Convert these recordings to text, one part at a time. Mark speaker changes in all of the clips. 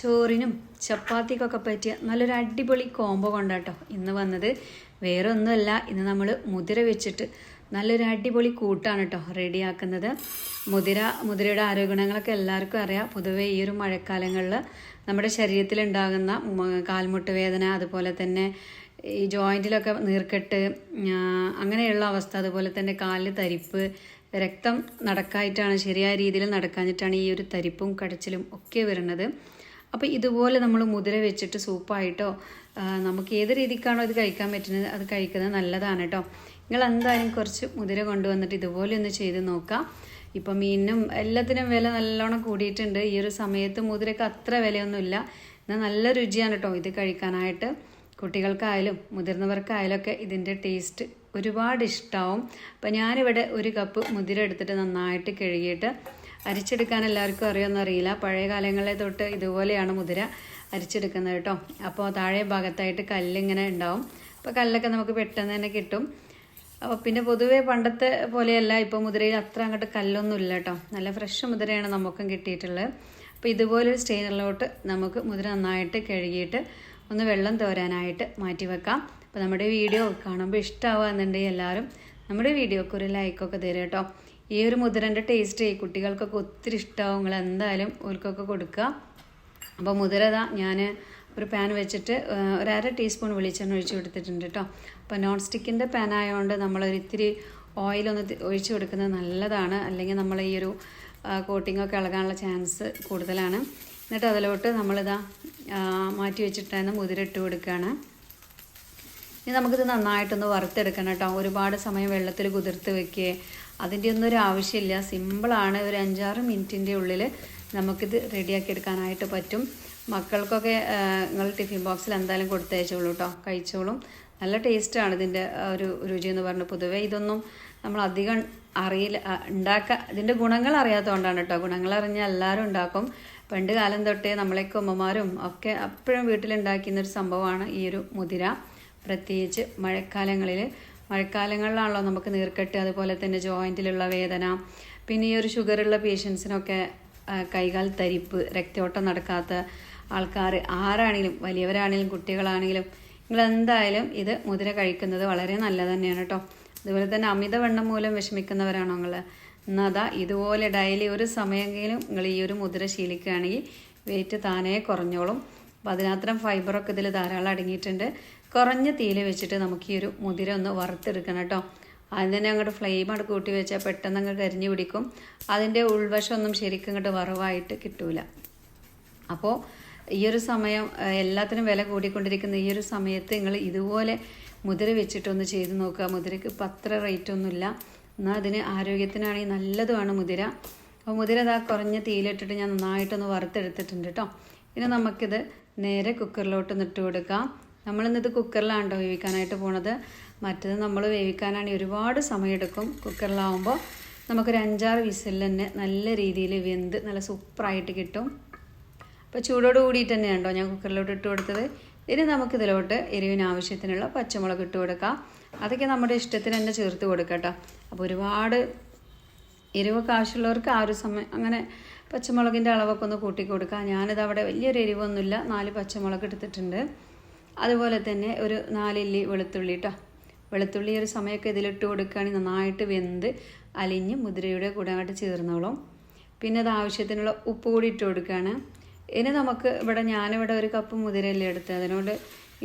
Speaker 1: ചോറിനും ചപ്പാത്തിക്കൊക്കെ പറ്റിയ നല്ലൊരു അടിപൊളി കോംബോ കൊണ്ടാട്ടോ ഇന്ന് വന്നത് വേറെ ഒന്നുമല്ല ഇന്ന് നമ്മൾ മുതിര വെച്ചിട്ട് നല്ലൊരു അടിപൊളി കൂട്ടാണ് കേട്ടോ റെഡിയാക്കുന്നത് മുതിര മുതിരയുടെ ആരോഗ്യങ്ങളൊക്കെ എല്ലാവർക്കും അറിയാം പൊതുവെ ഈ ഒരു മഴക്കാലങ്ങളിൽ നമ്മുടെ ശരീരത്തിലുണ്ടാകുന്ന കാൽമുട്ട് വേദന അതുപോലെ തന്നെ ഈ ജോയിൻറ്റിലൊക്കെ നീർക്കെട്ട് അങ്ങനെയുള്ള അവസ്ഥ അതുപോലെ തന്നെ കാലിൽ തരിപ്പ് രക്തം നടക്കായിട്ടാണ് ശരിയായ രീതിയിൽ നടക്കാഞ്ഞിട്ടാണ് ഈ ഒരു തരിപ്പും കടച്ചിലും ഒക്കെ വരുന്നത് അപ്പോൾ ഇതുപോലെ നമ്മൾ മുതിര വെച്ചിട്ട് സൂപ്പായിട്ടോ നമുക്ക് ഏത് രീതിക്കാണോ ഇത് കഴിക്കാൻ പറ്റുന്നത് അത് കഴിക്കുന്നത് നല്ലതാണ് കേട്ടോ നിങ്ങൾ എന്തായാലും കുറച്ച് മുതിര കൊണ്ടുവന്നിട്ട് ഇതുപോലെ ഒന്ന് ചെയ്ത് നോക്കാം ഇപ്പം മീനും എല്ലാത്തിനും വില നല്ലോണം കൂടിയിട്ടുണ്ട് ഈ ഒരു സമയത്ത് മുതിരക്ക് അത്ര വിലയൊന്നുമില്ല എന്നാൽ നല്ല രുചിയാണ് കേട്ടോ ഇത് കഴിക്കാനായിട്ട് കുട്ടികൾക്കായാലും മുതിർന്നവർക്കായാലും ഒക്കെ ഇതിൻ്റെ ടേസ്റ്റ് ഒരുപാട് ഇഷ്ടമാവും അപ്പം ഞാനിവിടെ ഒരു കപ്പ് മുതിര എടുത്തിട്ട് നന്നായിട്ട് കഴുകിയിട്ട് അരിച്ചെടുക്കാൻ എല്ലാവർക്കും അറിയില്ല പഴയ കാലങ്ങളെ തൊട്ട് ഇതുപോലെയാണ് മുതിര അരിച്ചെടുക്കുന്നത് കേട്ടോ അപ്പോൾ താഴെ ഭാഗത്തായിട്ട് കല്ലിങ്ങനെ ഉണ്ടാവും അപ്പോൾ കല്ലൊക്കെ നമുക്ക് പെട്ടെന്ന് തന്നെ കിട്ടും അപ്പോൾ പിന്നെ പൊതുവെ പണ്ടത്തെ പോലെയല്ല ഇപ്പോൾ മുതിരയിൽ അത്ര അങ്ങോട്ട് കല്ലൊന്നും ഇല്ല കേട്ടോ നല്ല ഫ്രഷ് മുതിരയാണ് നമുക്കും കിട്ടിയിട്ടുള്ളത് അപ്പോൾ ഇതുപോലൊരു സ്റ്റെയിനറിലോട്ട് നമുക്ക് മുതിര നന്നായിട്ട് കഴുകിയിട്ട് ഒന്ന് വെള്ളം തോരാനായിട്ട് മാറ്റി വെക്കാം അപ്പോൾ നമ്മുടെ വീഡിയോ കാണുമ്പോൾ ഇഷ്ടമാവുക എന്നുണ്ടെങ്കിൽ എല്ലാവരും നമ്മുടെ വീഡിയോക്ക് ഒരു ലൈക്കൊക്കെ തരും കേട്ടോ ഈ ഒരു മുതിരൻ്റെ ടേസ്റ്റ് കുട്ടികൾക്കൊക്കെ ഒത്തിരി ഇഷ്ടമാവും നിങ്ങൾ എന്തായാലും ഓർക്കൊക്കെ കൊടുക്കുക അപ്പോൾ മുതിരതാ ഞാൻ ഒരു പാൻ വെച്ചിട്ട് ഒരു അര ടീസ്പൂൺ വെളിച്ചെണ്ണ ഒഴിച്ച് കൊടുത്തിട്ടുണ്ട് കേട്ടോ അപ്പോൾ നോൺ സ്റ്റിക്കിൻ്റെ പാൻ ആയതുകൊണ്ട് നമ്മളൊരു ഓയിലൊന്ന് ഒഴിച്ച് കൊടുക്കുന്നത് നല്ലതാണ് അല്ലെങ്കിൽ നമ്മൾ ഈ ഒരു കോട്ടിങ്ങൊക്കെ ഇളകാനുള്ള ചാൻസ് കൂടുതലാണ് എന്നിട്ട് അതിലോട്ട് നമ്മളിതാ മാറ്റി വെച്ചിട്ടായിരുന്നു മുതിരിട്ട് കൊടുക്കുകയാണ് ഇനി നമുക്കിത് നന്നായിട്ടൊന്ന് വറുത്തെടുക്കണം കേട്ടോ ഒരുപാട് സമയം വെള്ളത്തിൽ കുതിർത്ത് വെക്കുക അതിൻ്റെ ഒന്നും ഒരു ആവശ്യമില്ല സിമ്പിളാണ് ഒരു അഞ്ചാറ് മിനിറ്റിൻ്റെ ഉള്ളിൽ നമുക്കിത് റെഡിയാക്കി എടുക്കാനായിട്ട് പറ്റും മക്കൾക്കൊക്കെ നിങ്ങൾ ടിഫിൻ ബോക്സിൽ എന്തായാലും കൊടുത്തയച്ചോളൂ കേട്ടോ കഴിച്ചോളും നല്ല ടേസ്റ്റാണ് ഇതിൻ്റെ ഒരു രുചി എന്ന് പറഞ്ഞ് പൊതുവെ ഇതൊന്നും നമ്മൾ അധികം അറിയില്ല ഉണ്ടാക്ക ഇതിൻ്റെ ഗുണങ്ങൾ അറിയാത്തതുകൊണ്ടാണ് കേട്ടോ ഗുണങ്ങൾ അറിഞ്ഞാൽ എല്ലാവരും ഉണ്ടാക്കും പണ്ട് കാലം തൊട്ടേ നമ്മളെയൊക്കെ ഉമ്മമാരും ഒക്കെ അപ്പോഴും ഒരു സംഭവമാണ് ഈ ഒരു മുതിര പ്രത്യേകിച്ച് മഴക്കാലങ്ങളിൽ മഴക്കാലങ്ങളിലാണല്ലോ നമുക്ക് നീർക്കെട്ട് അതുപോലെ തന്നെ ജോയിൻറ്റിലുള്ള വേദന പിന്നെ ഈ ഒരു ഷുഗറുള്ള പേഷ്യൻസിനൊക്കെ കൈകാൽ തരിപ്പ് രക്തയോട്ടം നടക്കാത്ത ആൾക്കാർ ആരാണെങ്കിലും വലിയവരാണെങ്കിലും കുട്ടികളാണെങ്കിലും നിങ്ങളെന്തായാലും ഇത് മുതിര കഴിക്കുന്നത് വളരെ നല്ലത് തന്നെയാണ് കേട്ടോ അതുപോലെ തന്നെ അമിതവണ്ണം മൂലം വിഷമിക്കുന്നവരാണോ നിങ്ങൾ എന്നതാ ഇതുപോലെ ഡെയിലി ഒരു സമയമെങ്കിലും നിങ്ങൾ ഈ ഒരു മുതിര ശീലിക്കുകയാണെങ്കിൽ വെയിറ്റ് താനേ കുറഞ്ഞോളും അപ്പോൾ അതിനാത്രം ഫൈബറൊക്കെ ഇതിൽ ധാരാളം അടങ്ങിയിട്ടുണ്ട് കുറഞ്ഞ തീയിൽ വെച്ചിട്ട് നമുക്ക് ഈ ഒരു മുതിര ഒന്ന് വറുത്തെടുക്കണം കേട്ടോ അതിന് തന്നെ അങ്ങോട്ട് ഫ്ലെയിം അങ്ങോട്ട് കൂട്ടി വെച്ചാൽ പെട്ടെന്ന് അങ്ങ് കരിഞ്ഞു പിടിക്കും അതിൻ്റെ ഉൾവശം ഒന്നും ശരിക്കും അങ്ങോട്ട് വറവായിട്ട് കിട്ടൂല അപ്പോൾ ഈ ഒരു സമയം എല്ലാത്തിനും വില കൂടിക്കൊണ്ടിരിക്കുന്ന ഈ ഒരു സമയത്ത് നിങ്ങൾ ഇതുപോലെ മുതിര വെച്ചിട്ടൊന്ന് ചെയ്ത് നോക്കുക മുതിരക്ക് പത്ര അത്ര റേറ്റൊന്നുമില്ല എന്നാൽ അതിന് ആരോഗ്യത്തിനാണെങ്കിൽ നല്ലതുമാണ് മുതിര അപ്പോൾ മുതിര ഇതാ കുറഞ്ഞ തീയിലിട്ടിട്ട് ഞാൻ നന്നായിട്ടൊന്ന് വറുത്തെടുത്തിട്ടുണ്ട് കേട്ടോ ഇനി നമുക്കിത് നേരെ കുക്കറിലോട്ട് ഇട്ട് കൊടുക്കാം നമ്മളിന്നത് കുക്കറിലാണ് വേവിക്കാനായിട്ട് പോണത് മറ്റത് നമ്മൾ വേവിക്കാനാണെങ്കിൽ ഒരുപാട് സമയമെടുക്കും കുക്കറിലാവുമ്പോൾ നമുക്കൊരു അഞ്ചാറ് വിസിലിൽ തന്നെ നല്ല രീതിയിൽ വെന്ത് നല്ല സൂപ്പറായിട്ട് കിട്ടും അപ്പോൾ ചൂടോട് കൂടിയിട്ട് തന്നെ ഉണ്ടോ ഞാൻ കുക്കറിലോട്ട് ഇട്ട് കൊടുത്തത് ഇനി നമുക്കിതിലോട്ട് എരിവിന് ആവശ്യത്തിനുള്ള പച്ചമുളക് ഇട്ട് കൊടുക്കാം അതൊക്കെ നമ്മുടെ ഇഷ്ടത്തിന് തന്നെ ചേർത്ത് കൊടുക്കട്ടോ അപ്പോൾ ഒരുപാട് എരിവൊക്കെ ആവശ്യമുള്ളവർക്ക് ആ ഒരു സമയം അങ്ങനെ പച്ചമുളകിൻ്റെ അളവൊക്കെ ഒന്ന് കൂട്ടി കൊടുക്കാം ഞാനിത് അവിടെ വലിയൊരു എരിവൊന്നുമില്ല നാല് പച്ചമുളക് എടുത്തിട്ടുണ്ട് അതുപോലെ തന്നെ ഒരു നാലില്ലി വെളുത്തുള്ളി കേട്ടോ വെളുത്തുള്ളി ഒരു സമയമൊക്കെ ഇതിലിട്ട് കൊടുക്കുകയാണെങ്കിൽ നന്നായിട്ട് വെന്ത് അലിഞ്ഞ് മുതിരയുടെ കൂടെ അങ്ങോട്ട് ചേർന്നോളും പിന്നെ അത് ആവശ്യത്തിനുള്ള ഉപ്പ് കൂടി ഇട്ട് കൊടുക്കുകയാണ് ഇനി നമുക്ക് ഇവിടെ ഞാനിവിടെ ഒരു കപ്പ് മുതിരയല്ലേ എടുത്ത് അതിനോട്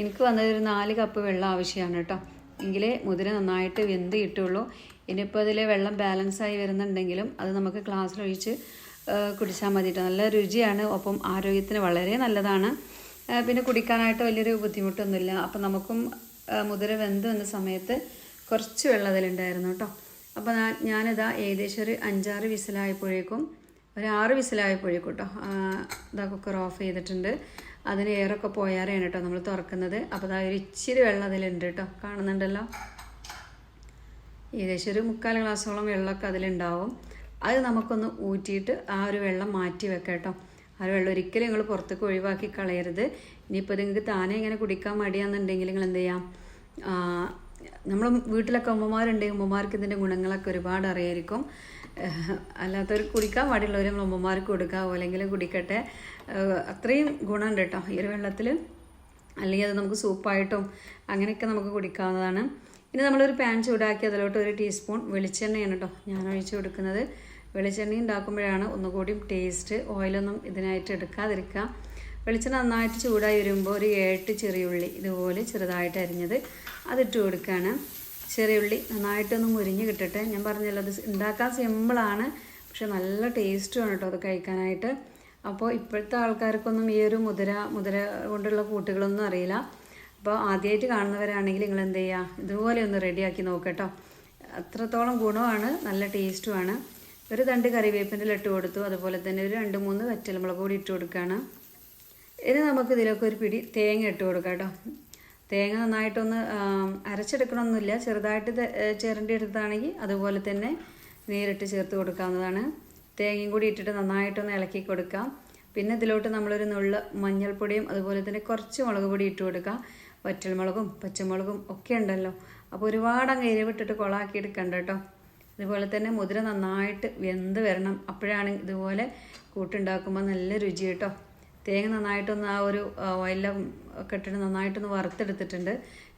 Speaker 1: എനിക്ക് വന്നത് ഒരു നാല് കപ്പ് വെള്ളം ആവശ്യമാണ് കേട്ടോ എങ്കിലേ മുതിര നന്നായിട്ട് വെന്ത് കിട്ടുള്ളൂ ഇനിയിപ്പോൾ അതിൽ വെള്ളം ബാലൻസ് ആയി വരുന്നുണ്ടെങ്കിലും അത് നമുക്ക് ഗ്ലാസ്സിലൊഴിച്ച് കുടിച്ചാൽ മതി നല്ല രുചിയാണ് ഒപ്പം ആരോഗ്യത്തിന് വളരെ നല്ലതാണ് പിന്നെ കുടിക്കാനായിട്ട് വലിയൊരു ബുദ്ധിമുട്ടൊന്നുമില്ല അപ്പോൾ നമുക്കും മുതിര വെന്ത് വന്ന സമയത്ത് കുറച്ച് വെള്ളം അതിലുണ്ടായിരുന്നു കേട്ടോ അപ്പോൾ ഞാനിതാ ഏകദേശം ഒരു അഞ്ചാറ് വിസിലായപ്പോഴേക്കും ഒരു ആറ് വിസിലായപ്പോഴേക്കും കേട്ടോ ഇതാ കുക്കർ ഓഫ് ചെയ്തിട്ടുണ്ട് അതിന് എയറൊക്കെ പോയാലാണ് കേട്ടോ നമ്മൾ തുറക്കുന്നത് അപ്പോൾ അതാ ഒരു ഇച്ചിരി വെള്ളം അതിലുണ്ട് കേട്ടോ കാണുന്നുണ്ടല്ലോ ഏകദേശം ഒരു മുക്കാൽ ഗ്ലാസ്സോളം വെള്ളമൊക്കെ അതിലുണ്ടാവും അത് നമുക്കൊന്ന് ഊറ്റിയിട്ട് ആ ഒരു വെള്ളം മാറ്റി വെക്കാം കേട്ടോ ആ വെള്ളം ഒരിക്കലും നിങ്ങൾ പുറത്തേക്ക് ഒഴിവാക്കി കളയരുത് ഇനിയിപ്പോൾ നിങ്ങൾക്ക് താനെ ഇങ്ങനെ കുടിക്കാൻ മടിയാണെന്നുണ്ടെങ്കിൽ നിങ്ങൾ എന്ത് ചെയ്യാം നമ്മൾ വീട്ടിലൊക്കെ ഉമ്മമാരുണ്ടെങ്കിൽ ഉമ്മമാർക്ക് ഇതിൻ്റെ ഗുണങ്ങളൊക്കെ ഒരുപാട് അറിയായിരിക്കും അല്ലാത്തവർ കുടിക്കാൻ പാടുള്ളവർ നമ്മൾ ഉമ്മമാർക്ക് കൊടുക്കുക അല്ലെങ്കിൽ കുടിക്കട്ടെ അത്രയും ഗുണമുണ്ട് കേട്ടോ ഈ ഒരു വെള്ളത്തിൽ അല്ലെങ്കിൽ അത് നമുക്ക് സൂപ്പായിട്ടും അങ്ങനെയൊക്കെ നമുക്ക് കുടിക്കാവുന്നതാണ് ഇനി നമ്മളൊരു പാൻ ചൂടാക്കി അതിലോട്ട് ഒരു ടീസ്പൂൺ വെളിച്ചെണ്ണയാണ് കേട്ടോ ഞാൻ ഒഴിച്ച് കൊടുക്കുന്നത് വെളിച്ചെണ്ണ ഉണ്ടാക്കുമ്പോഴാണ് ഒന്നുകൂടിയും ടേസ്റ്റ് ഓയിലൊന്നും ഇതിനായിട്ട് എടുക്കാതിരിക്കുക വെളിച്ചെണ്ണ നന്നായിട്ട് ചൂടായി വരുമ്പോൾ ഒരു ഏട്ട് ചെറിയുള്ളി ഇതുപോലെ ചെറുതായിട്ട് അരിഞ്ഞത് അതിട്ട് കൊടുക്കുകയാണ് ചെറിയുള്ളി നന്നായിട്ടൊന്ന് മുരിഞ്ഞ് കിട്ടട്ടെ ഞാൻ പറഞ്ഞല്ലോ അത് ഉണ്ടാക്കാൻ സിമ്പിളാണ് പക്ഷെ നല്ല ആണ് കേട്ടോ അത് കഴിക്കാനായിട്ട് അപ്പോൾ ഇപ്പോഴത്തെ ആൾക്കാർക്കൊന്നും ഈ ഒരു മുതിര മുതിര കൊണ്ടുള്ള കൂട്ടുകളൊന്നും അറിയില്ല അപ്പോൾ ആദ്യമായിട്ട് കാണുന്നവരാണെങ്കിൽ നിങ്ങൾ എന്ത് ചെയ്യുക ഇതുപോലെ ഒന്ന് റെഡിയാക്കി നോക്കട്ടോ അത്രത്തോളം ഗുണമാണ് നല്ല ടേസ്റ്റുമാണ് ഒരു തണ്ട് കറിവേപ്പിൻ്റെ ഇട്ട് കൊടുത്തു അതുപോലെ തന്നെ ഒരു രണ്ട് മൂന്ന് വറ്റൽമുളക് പൊടി ഇട്ട് കൊടുക്കുകയാണ് ഇനി നമുക്ക് ഇതിലേക്ക് ഒരു പിടി തേങ്ങ ഇട്ട് കൊടുക്കാം കേട്ടോ തേങ്ങ നന്നായിട്ടൊന്ന് അരച്ചെടുക്കണമെന്നില്ല ചെറുതായിട്ട് ചേരേണ്ടി എടുത്താണെങ്കിൽ അതുപോലെ തന്നെ നേരിട്ട് ചേർത്ത് കൊടുക്കാവുന്നതാണ് തേങ്ങയും കൂടി ഇട്ടിട്ട് നന്നായിട്ടൊന്ന് ഇളക്കി കൊടുക്കാം പിന്നെ ഇതിലോട്ട് നമ്മളൊരു നുള്ള മഞ്ഞൾപ്പൊടിയും അതുപോലെ തന്നെ കുറച്ച് മുളക് പൊടി ഇട്ട് കൊടുക്കാം വറ്റൽമുളകും പച്ചമുളകും ഒക്കെ ഉണ്ടല്ലോ അപ്പോൾ ഒരുപാട് അങ്ങ് ഇരവിട്ടിട്ട് കൊളാക്കി എടുക്കണ്ട കേട്ടോ ഇതുപോലെ തന്നെ മുതിര നന്നായിട്ട് വെന്ത് വരണം അപ്പോഴാണ് ഇതുപോലെ കൂട്ടുണ്ടാക്കുമ്പോൾ നല്ല രുചി കേട്ടോ തേങ്ങ നന്നായിട്ടൊന്ന് ആ ഒരു ഓയിലും ഒക്കെ ഇട്ടിട്ട് നന്നായിട്ടൊന്ന് വറുത്തെടുത്തിട്ടുണ്ട്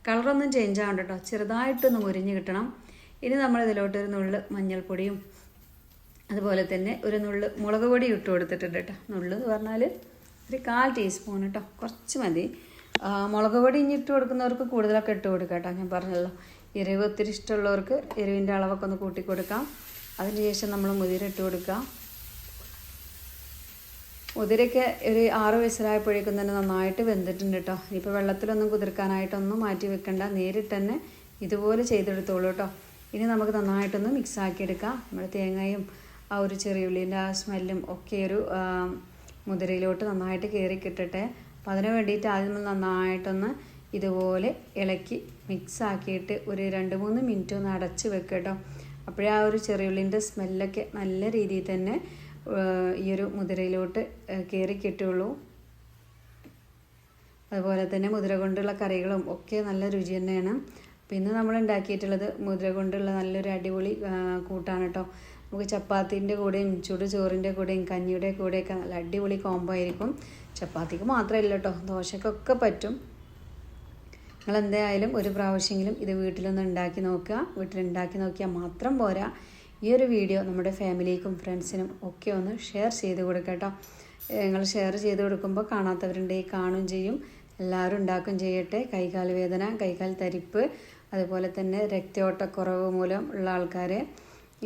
Speaker 1: കളറൊന്നും ചേഞ്ച് ആവണ്ട കേട്ടോ ചെറുതായിട്ടൊന്ന് മുരിഞ്ഞ് കിട്ടണം ഇനി നമ്മൾ ഇതിലോട്ട് ഒരു നുള്ള് മഞ്ഞൾപ്പൊടിയും അതുപോലെ തന്നെ ഒരു നുള്ള് മുളക് പൊടി ഇട്ട് കൊടുത്തിട്ടുണ്ട് കേട്ടോ നുള്ള് എന്ന് പറഞ്ഞാൽ ഒരു കാൽ ടീസ്പൂൺ കേട്ടോ കുറച്ച് മതി മുളക് പൊടി ഇനി ഇട്ട് കൊടുക്കുന്നവർക്ക് കൂടുതലൊക്കെ ഇട്ട് കൊടുക്കാം കേട്ടോ ഞാൻ പറഞ്ഞല്ലോ എരിവ് ഒത്തിരി ഇഷ്ടമുള്ളവർക്ക് എരിവിൻ്റെ അളവൊക്കെ ഒന്ന് കൂട്ടി കൊടുക്കാം അതിനുശേഷം നമ്മൾ മുതിരിട്ട് കൊടുക്കാം മുതിരയ്ക്ക് ഒരു ആറ് വയസ്സിലായപ്പോഴേക്കും തന്നെ നന്നായിട്ട് വെന്തിട്ടുണ്ട് കേട്ടോ ഇനിയിപ്പോൾ വെള്ളത്തിലൊന്നും കുതിർക്കാനായിട്ടൊന്നും മാറ്റി വെക്കണ്ട നേരിട്ട് തന്നെ ഇതുപോലെ ചെയ്തെടുത്തോളൂ കേട്ടോ ഇനി നമുക്ക് നന്നായിട്ടൊന്ന് മിക്സ് ആക്കിയെടുക്കാം നമ്മുടെ തേങ്ങയും ആ ഒരു ഉള്ളിൻ്റെ ആ സ്മെല്ലും ഒക്കെ ഒരു മുതിരയിലോട്ട് നന്നായിട്ട് കയറി കിട്ടട്ടെ അപ്പോൾ അതിന് വേണ്ടിയിട്ട് ആദ്യം നന്നായിട്ടൊന്ന് ഇതുപോലെ ഇളക്കി മിക്സ് ആക്കിയിട്ട് ഒരു രണ്ട് മൂന്ന് മിനിറ്റ് ഒന്ന് അടച്ച് വെക്കുക കേട്ടോ അപ്പോഴേ ആ ഒരു ചെറിയുള്ളിൻ്റെ സ്മെല്ലൊക്കെ നല്ല രീതിയിൽ തന്നെ ഈ ഒരു മുതിരയിലോട്ട് കയറി കിട്ടുള്ളൂ അതുപോലെ തന്നെ മുതിര കൊണ്ടുള്ള കറികളും ഒക്കെ നല്ല രുചി തന്നെയാണ് പിന്നെ നമ്മൾ ഉണ്ടാക്കിയിട്ടുള്ളത് മുതിര കൊണ്ടുള്ള നല്ലൊരു അടിപൊളി കൂട്ടാണ് കേട്ടോ നമുക്ക് ചപ്പാത്തിൻ്റെ കൂടെയും ചുടു ചോറിൻ്റെ കൂടെയും കഞ്ഞിയുടെ കൂടെയൊക്കെ നല്ല അടിപൊളി കോംബോ ആയിരിക്കും ചപ്പാത്തിക്ക് മാത്രമല്ല കേട്ടോ ദോശക്കൊക്കെ പറ്റും നിങ്ങൾ എന്തായാലും ഒരു പ്രാവശ്യമെങ്കിലും ഇത് വീട്ടിലൊന്ന് ഉണ്ടാക്കി നോക്കുക വീട്ടിലുണ്ടാക്കി നോക്കിയാൽ മാത്രം പോരാ ഈ ഒരു വീഡിയോ നമ്മുടെ ഫാമിലിക്കും ഫ്രണ്ട്സിനും ഒക്കെ ഒന്ന് ഷെയർ ചെയ്ത് കൊടുക്കട്ടോ നിങ്ങൾ ഷെയർ ചെയ്ത് കൊടുക്കുമ്പോൾ കാണാത്തവരുണ്ടെങ്കിൽ കാണും ചെയ്യും എല്ലാവരും ഉണ്ടാക്കും ചെയ്യട്ടെ കൈകാൽ വേദന കൈകാൽ തരിപ്പ് അതുപോലെ തന്നെ രക്തയോട്ടക്കുറവ് മൂലം ഉള്ള ആൾക്കാർ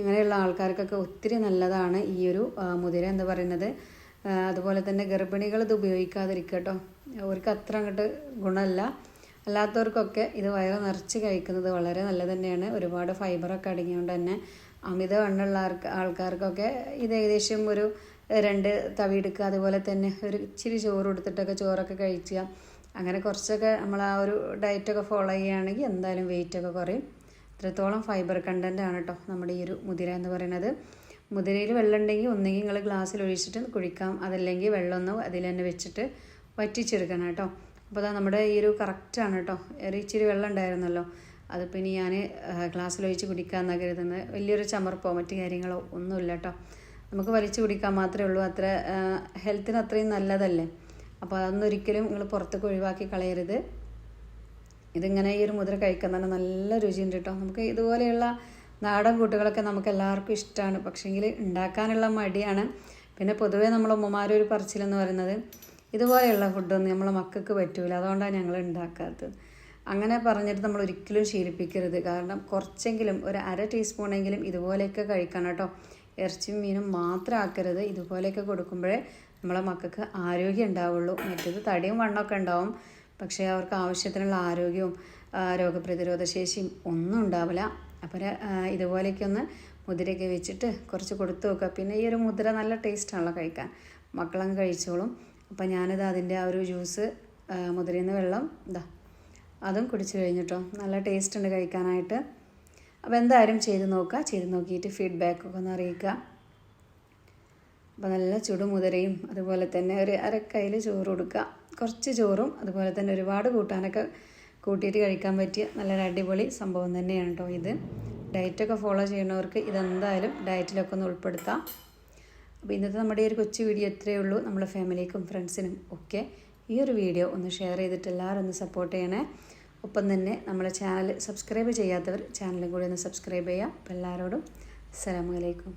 Speaker 1: ഇങ്ങനെയുള്ള ആൾക്കാർക്കൊക്കെ ഒത്തിരി നല്ലതാണ് ഈ ഒരു മുതിര എന്ന് പറയുന്നത് അതുപോലെ തന്നെ ഗർഭിണികൾ ഇത് ഉപയോഗിക്കാതിരിക്കട്ടോ അവർക്ക് അത്ര അങ്ങോട്ട് ഗുണമല്ല അല്ലാത്തവർക്കൊക്കെ ഇത് വയറ് നിറച്ച് കഴിക്കുന്നത് വളരെ നല്ലത് തന്നെയാണ് ഒരുപാട് ഫൈബറൊക്കെ അടങ്ങിയതുകൊണ്ട് തന്നെ അമിതവണ്ണുള്ള ആൾക്കാർക്കൊക്കെ ഇത് ഏകദേശം ഒരു രണ്ട് തവി എടുക്കുക അതുപോലെ തന്നെ ഒരു ഇച്ചിരി ചോറ് കൊടുത്തിട്ടൊക്കെ ചോറൊക്കെ കഴിക്കുക അങ്ങനെ കുറച്ചൊക്കെ നമ്മൾ ആ ഒരു ഡയറ്റൊക്കെ ഫോളോ ചെയ്യുകയാണെങ്കിൽ എന്തായാലും വെയിറ്റൊക്കെ കുറയും ഇത്രത്തോളം ഫൈബർ കണ്ടൻ്റ് ആണ് കേട്ടോ നമ്മുടെ ഈ ഒരു മുതിര എന്ന് പറയുന്നത് മുതിരയിൽ വെള്ളം ഉണ്ടെങ്കിൽ ഒന്നെങ്കിൽ നിങ്ങൾ ഗ്ലാസ്സിൽ ഒഴിച്ചിട്ട് കുഴിക്കാം അതല്ലെങ്കിൽ വെള്ളമൊന്നും അതിൽ തന്നെ വെച്ചിട്ട് വറ്റിച്ചെടുക്കണം കേട്ടോ അപ്പോൾ അതാ നമ്മുടെ ഈ ഒരു കറക്റ്റാണ് കേട്ടോ ഇച്ചിരി വെള്ളം ഉണ്ടായിരുന്നല്ലോ അതിപ്പോൾ ഇനി ഞാൻ ഗ്ലാസ്സിൽ ഒഴിച്ച് കുടിക്കാമെന്നാണ് കരുതുന്നത് വലിയൊരു ചമർപ്പോ മറ്റു കാര്യങ്ങളോ ഒന്നുമില്ല കേട്ടോ നമുക്ക് വലിച്ചു കുടിക്കാൻ മാത്രമേ ഉള്ളൂ അത്ര ഹെൽത്തിന് അത്രയും നല്ലതല്ലേ അപ്പോൾ അതൊന്നൊരിക്കലും നിങ്ങൾ പുറത്തേക്ക് ഒഴിവാക്കി കളയരുത് ഇതിങ്ങനെ ഈ ഒരു മുദ്ര കഴിക്കാൻ തന്നെ നല്ല രുചിയുണ്ട് കേട്ടോ നമുക്ക് ഇതുപോലെയുള്ള നാടൻ കൂട്ടുകളൊക്കെ നമുക്ക് എല്ലാവർക്കും ഇഷ്ടമാണ് പക്ഷേങ്കിൽ ഉണ്ടാക്കാനുള്ള മടിയാണ് പിന്നെ പൊതുവേ നമ്മൾ ഉമ്മമാരൊരു പറച്ചിലെന്ന് പറയുന്നത് ഇതുപോലെയുള്ള ഫുഡൊന്നും നമ്മളെ മക്കൾക്ക് പറ്റൂല അതുകൊണ്ടാണ് ഞങ്ങൾ ഉണ്ടാക്കാത്തത് അങ്ങനെ പറഞ്ഞിട്ട് നമ്മൾ ഒരിക്കലും ശീലിപ്പിക്കരുത് കാരണം കുറച്ചെങ്കിലും ഒരു അര ടീസ്പൂണെങ്കിലും ഇതുപോലെയൊക്കെ കഴിക്കണം കേട്ടോ ഇറച്ചിയും മീനും മാത്രം ആക്കരുത് ഇതുപോലെയൊക്കെ കൊടുക്കുമ്പോഴേ നമ്മളെ മക്കൾക്ക് ആരോഗ്യം ഉണ്ടാവുള്ളൂ മറ്റത് തടിയും വണ്ണമൊക്കെ ഉണ്ടാവും പക്ഷേ അവർക്ക് ആവശ്യത്തിനുള്ള ആരോഗ്യവും രോഗപ്രതിരോധ ശേഷിയും ഒന്നും ഉണ്ടാവില്ല അപ്പോൾ ഇതുപോലെയൊക്കെ ഒന്ന് മുതിരയൊക്കെ വെച്ചിട്ട് കുറച്ച് കൊടുത്തു നോക്കുക പിന്നെ ഈ ഒരു മുതിര നല്ല ടേസ്റ്റാണല്ലോ കഴിക്കാൻ മക്കളങ്ങ് കഴിച്ചോളും അപ്പോൾ ഞാനിത് അതിൻ്റെ ആ ഒരു ജ്യൂസ് മുതിരുന്ന വെള്ളം ഇതാ അതും കുടിച്ചു കഴിഞ്ഞിട്ടോ നല്ല ടേസ്റ്റ് ഉണ്ട് കഴിക്കാനായിട്ട് അപ്പോൾ എന്തായാലും ചെയ്ത് നോക്കുക ചെയ്ത് നോക്കിയിട്ട് ഫീഡ്ബാക്ക് ഒക്കെ ഒന്ന് അറിയിക്കുക അപ്പോൾ നല്ല ചുടുമുതിരയും അതുപോലെ തന്നെ ഒരു അരക്കയിൽ ചോറ് കൊടുക്കുക കുറച്ച് ചോറും അതുപോലെ തന്നെ ഒരുപാട് കൂട്ടാനൊക്കെ കൂട്ടിയിട്ട് കഴിക്കാൻ പറ്റിയ നല്ലൊരു അടിപൊളി സംഭവം തന്നെയാണ് കേട്ടോ ഇത് ഡയറ്റൊക്കെ ഫോളോ ചെയ്യുന്നവർക്ക് ഇതെന്തായാലും ഡയറ്റിലൊക്കെ ഒന്ന് ഉൾപ്പെടുത്താം അപ്പോൾ ഇന്നത്തെ നമ്മുടെ ഈ ഒരു കൊച്ചു വീഡിയോ ഇത്രയേ ഉള്ളൂ നമ്മളെ ഫാമിലിക്കും ഫ്രണ്ട്സിനും ഒക്കെ ഈ ഒരു വീഡിയോ ഒന്ന് ഷെയർ ചെയ്തിട്ട് എല്ലാവരും ഒന്ന് സപ്പോർട്ട് ചെയ്യണേ ഒപ്പം തന്നെ നമ്മളെ ചാനൽ സബ്സ്ക്രൈബ് ചെയ്യാത്തവർ ചാനലും കൂടി ഒന്ന് സബ്സ്ക്രൈബ് ചെയ്യാം അപ്പോൾ എല്ലാവരോടും അസ്സലാമലൈക്കും